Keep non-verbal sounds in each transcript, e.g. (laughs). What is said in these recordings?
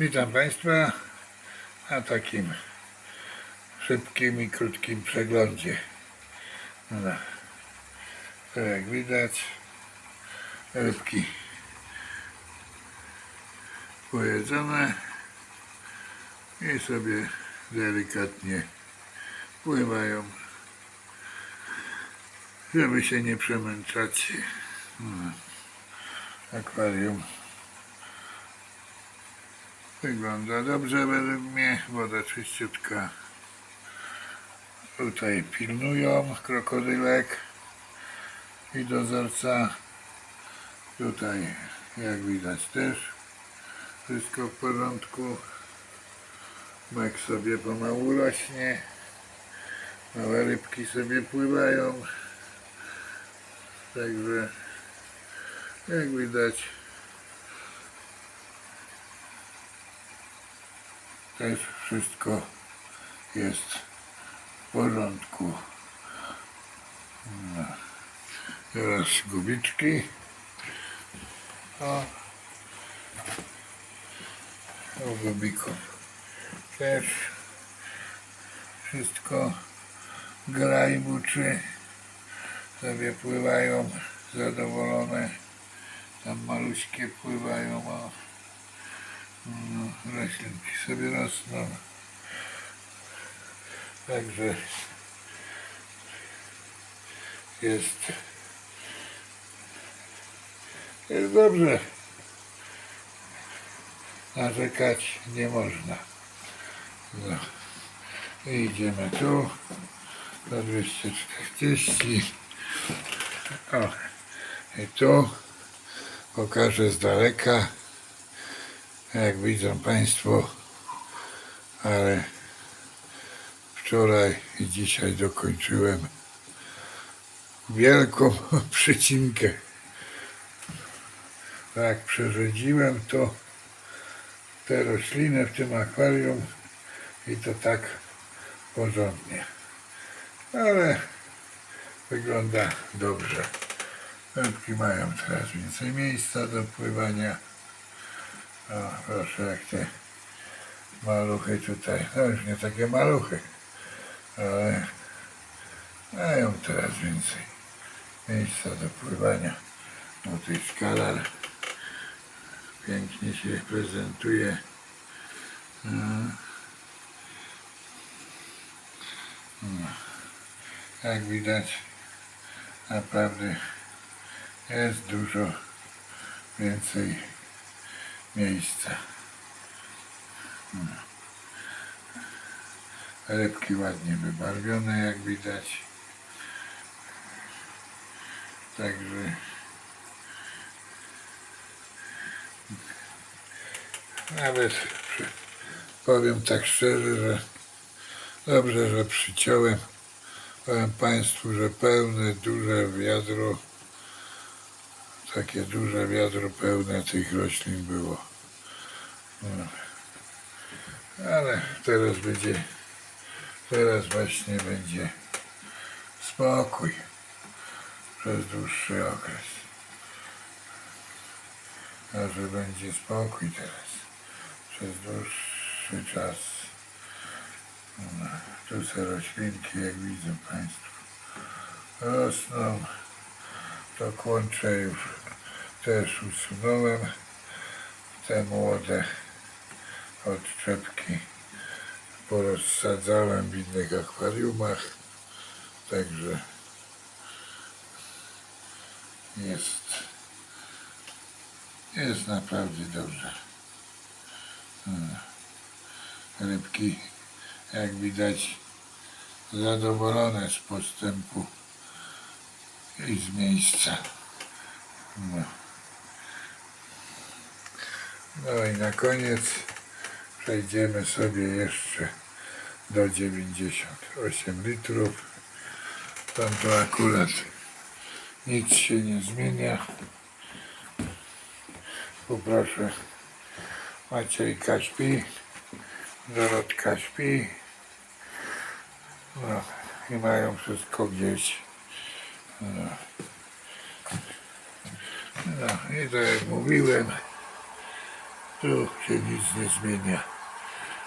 Witam Państwa na takim szybkim i krótkim przeglądzie. No. To jak widać, rybki pojedzone i sobie delikatnie pływają, żeby się nie przemęczać. No. Akwarium Wygląda dobrze według mnie, woda czyściutka. Tutaj pilnują krokodylek i dozorca. Tutaj jak widać też wszystko w porządku. Mek sobie pomału rośnie. Małe rybki sobie pływają. Także jak widać też wszystko jest w porządku. No. Teraz gubiczki. O, o gubików też wszystko gra buczy. Sobie pływają zadowolone. Tam maluśkie pływają. O. No, roślinki sobie rosną. Także jest, jest dobrze. Narzekać nie można. No. I idziemy tu. Do 240. O. I tu pokażę z daleka jak widzą Państwo, ale wczoraj i dzisiaj dokończyłem wielką (laughs) przycinkę. Jak przerzedziłem to te rośliny w tym akwarium i to tak porządnie. Ale wygląda dobrze. Rybki mają teraz więcej miejsca do pływania. O, proszę, jak te maluchy tutaj. No już nie takie maluchy, ale mają teraz więcej miejsca do pływania. No tutaj skalar pięknie się prezentuje. No. No. Jak widać, naprawdę jest dużo więcej miejsca. Hmm. Rybki ładnie wybarwione, jak widać. Także nawet powiem tak szczerze, że dobrze, że przyciąłem. Powiem Państwu, że pełne, duże wiadro takie duże wiadro pełne tych roślin było. No. Ale teraz będzie, teraz właśnie będzie spokój przez dłuższy okres. A że będzie spokój teraz przez dłuższy czas. No. Tu są roślinki, jak widzą Państwo. Rosną to kłącze już też usunąłem te młode odczepki porozsadzałem w innych akwariumach także jest jest naprawdę dobrze Hmm. rybki jak widać zadowolone z postępu i z miejsca. No. No i na koniec przejdziemy sobie jeszcze do 98 litrów. Tam to akurat nic się nie zmienia. Poproszę Maciejka śpi, Dorotka śpi. No, i mają wszystko gdzieś. No. No i tak jak mówiłem, Tu się nic nie zmienia.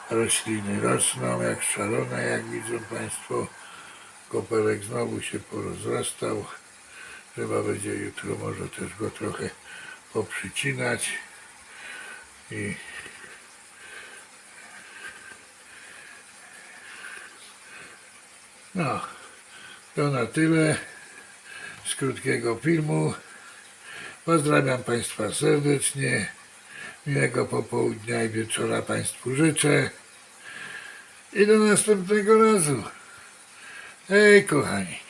Rośliny rosną jak szalone, jak widzą Państwo. Koperek znowu się porozrastał. Trzeba będzie jutro może też go trochę poprzycinać. I no, to na tyle z krótkiego filmu. Pozdrawiam Państwa serdecznie. Miłego popołudnia i wieczora Państwu życzę. I do następnego razu. Hej, kochani.